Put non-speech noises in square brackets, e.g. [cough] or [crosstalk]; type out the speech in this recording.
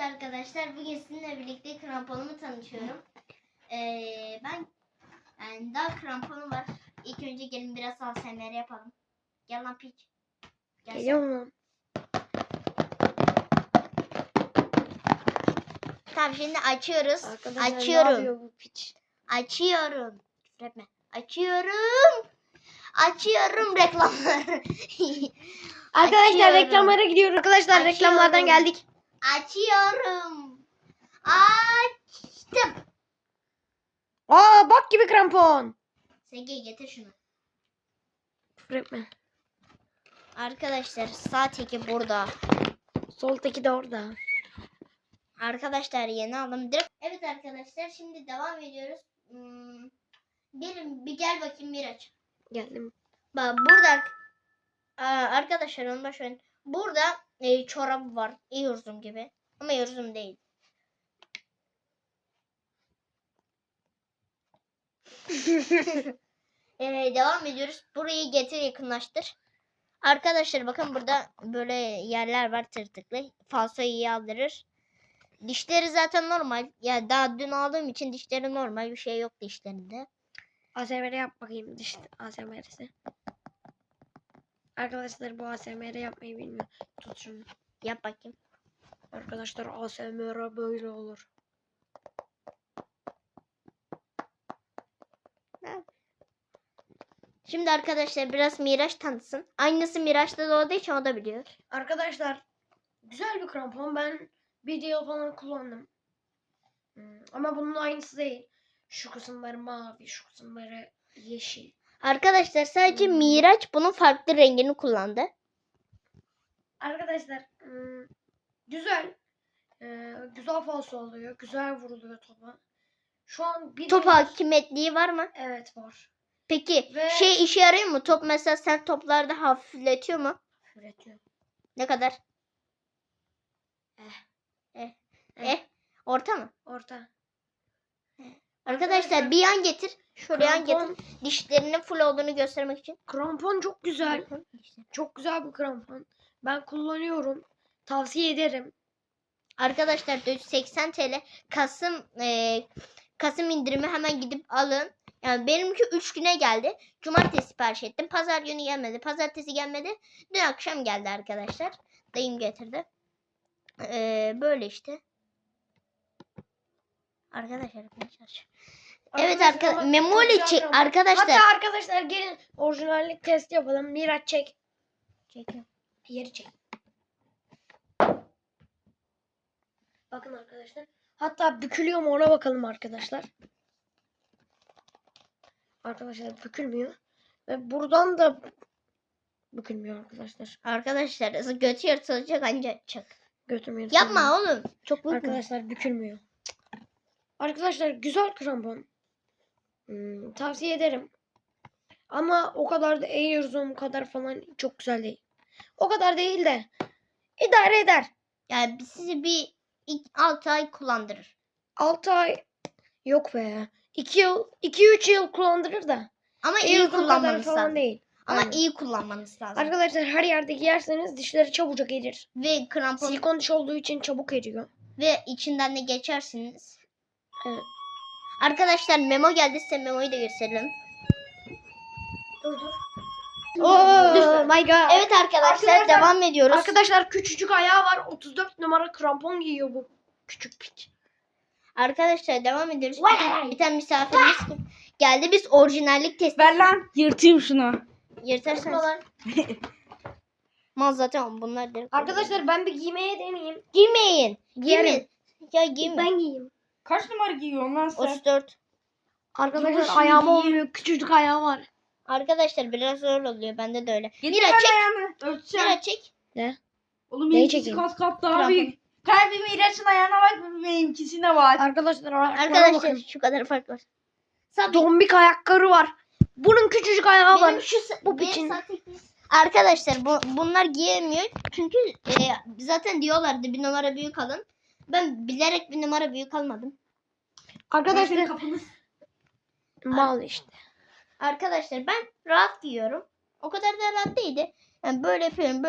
arkadaşlar bugün sizinle birlikte kramponumu tanıtıyorum. Ee, ben yani daha kramponu var. İlk önce gelin biraz ASMR yapalım. Gel lan piç. Gel sen. Geliyor mu? Tamam şimdi açıyoruz. Arkadaşlar ne Açıyorum. yapıyor bu piç? Açıyorum. Küfür etme. Açıyorum. Açıyorum reklamları. [laughs] Arkadaşlar Açıyorum. reklamlara gidiyoruz. Arkadaşlar reklamlardan Açıyorum. geldik. Açıyorum. Açtım. Aa bak gibi krampon. Sege getir şunu. Küfür etme. Arkadaşlar sağ teki burada. Sol teki de orada. Arkadaşlar yeni aldım. Direkt... Evet arkadaşlar şimdi devam ediyoruz. Hmm, gelin bir gel bakayım Miraç. Geldim. Bak burada Aa, arkadaşlar onu boş verin. Burada e, çorap var. Eyorzum gibi. Ama eyorzum değil. Ee, [laughs] devam ediyoruz. Burayı getir yakınlaştır. Arkadaşlar bakın burada böyle yerler var tırtıklı. Falso iyi aldırır. Dişleri zaten normal. Ya daha dün aldığım için dişleri normal. Bir şey yok dişlerinde. ASMR yap bakayım diş ASMR'si. Arkadaşlar bu ASMR yapmayı bilmiyor. Tut şunu. Yap bakayım. Arkadaşlar ASMR böyle olur. Şimdi arkadaşlar biraz Miraç tanısın. Aynısı Miraç'ta da olduğu için o da biliyor. Arkadaşlar güzel bir krampon. Ben bir yıl falan kullandım. Hmm, Ama bunun aynısı değil. Şu kısımları mavi, şu kısımları yeşil. Arkadaşlar sadece. Miraç bunun farklı rengini kullandı. Arkadaşlar hmm, güzel. Ee, güzel falso oluyor. Güzel vuruluyor topa. Şu an bir Top hakimiyetliği var mı? Evet var. Peki Ve- şey işe yarıyor mu? Top mesela sen toplarda hafifletiyor mu? Üretiyor. Ne kadar? Eh. Eh. Eh. Eh. Orta mı? Orta. Arkadaşlar bir yan getir. Şöyle yan Krampon, getir. Dişlerinin full olduğunu göstermek için. krampon çok güzel. Bakın işte. Çok güzel bir krampon. Ben kullanıyorum. Tavsiye ederim. Arkadaşlar 480 TL Kasım e, Kasım indirimi hemen gidip alın. Yani benimki 3 güne geldi. Cumartesi sipariş ettim. Pazar günü gelmedi. Pazartesi gelmedi. Dün akşam geldi arkadaşlar. Dayım getirdi. E, böyle işte. Arkadaşlar çalışıyorum. Evet Arkadaşlar, Memoli çek arkadaşlar. Hatta arkadaşlar gelin orijinallik testi yapalım. Miraç çek. Çekiyorum. Yeri çek. Bakın arkadaşlar. Hatta bükülüyor mu ona bakalım arkadaşlar. Arkadaşlar bükülmüyor. Ve buradan da bükülmüyor arkadaşlar. Arkadaşlar götü yırtılacak ancak çak. Götürmüyor. Yapma oğlum. Çok bükme. Arkadaşlar bükülmüyor. Arkadaşlar güzel krampon. Hmm, tavsiye ederim. Ama o kadar da Air Zoom kadar falan çok güzel değil. O kadar değil de idare eder. Yani sizi bir 6 ay kullandırır. 6 ay yok be. 2 yıl 2-3 yıl kullandırır da. Ama iyi kullanmanız falan lazım. değil. Ama Aynen. iyi kullanmanız lazım. Arkadaşlar her yerde giyerseniz dişleri çabucak erir. Ve krampon Silikon diş olduğu için çabuk eriyor. ve içinden de geçersiniz. Evet. Arkadaşlar memo geldi size memoyu da gösterelim. Dur dur. Dur. Oh my god. Evet arkadaşlar, Arkadaşlar- devam ediyoruz. Arkadaşlar küçücük ayağı var. 34 numara krampon giyiyor bu küçük piç. Arkadaşlar devam ediyoruz. Vay! Bir tane misafirimiz geldi. Biz orijinallik testi Ver lan yırtayım şunu. yırtarsanız. [laughs] Mal zaten bunlar direkt. Arkadaşlar ben bir giymeye deneyeyim. giymeyin. Giyerim. Giymeyin. Ya giyme. Ben giyeyim. Kaç numara giyiyorsun lan sen? 34. Arkadaşlar Dur, şimdi ayağım giyeyim. olmuyor. Küçücük ayağı var. Arkadaşlar biraz zor oluyor. Bende de öyle. Getir Mira çek. ayağını. Ölçeceğim. Mira çek. Oğlum Neyi benimkisi çekeyim? kat kat daha Krampon. büyük. Kalbim ilaçın ayağına bak benimkisine bak. Arkadaşlar ayaklara Arkadaşlar bakın. şu kadar fark var. Sabit. Dombik ayakları var. Bunun küçücük ayağı Benim var. şu sa- bu benim Arkadaşlar bu, bunlar giyemiyor. Çünkü e, zaten diyorlardı bir numara büyük alın. Ben bilerek bir numara büyük almadım. Arkadaşlar kafanı mal işte. Arkadaşlar ben rahat giyiyorum. O kadar da rahat değildi. Yani böyle yapıyorum böyle